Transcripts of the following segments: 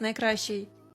найкращий.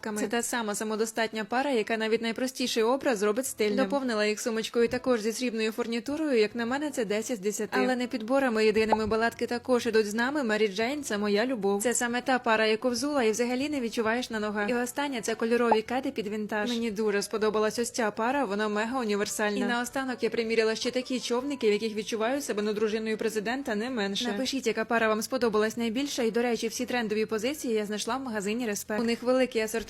Вставками. Це та сама самодостатня пара, яка навіть найпростіший образ зробить стильним. Доповнила їх сумочкою також зі срібною фурнітурою. Як на мене, це 10 з 10. Але не підборами єдиними баладки також ідуть з нами. Мері Джейн це моя любов. Це саме та пара, яку взула, і взагалі не відчуваєш на ногах. І остання це кольорові кеди під вінтаж. Мені дуже сподобалась ось ця пара, вона мега універсальна. І наостанок я приміряла ще такі човники, в яких відчуваю себе ну дружиною президента не менше. Напишіть, яка пара вам сподобалась найбільше. І до речі, всі трендові позиції я знайшла в магазині Респект. У них великий асортимент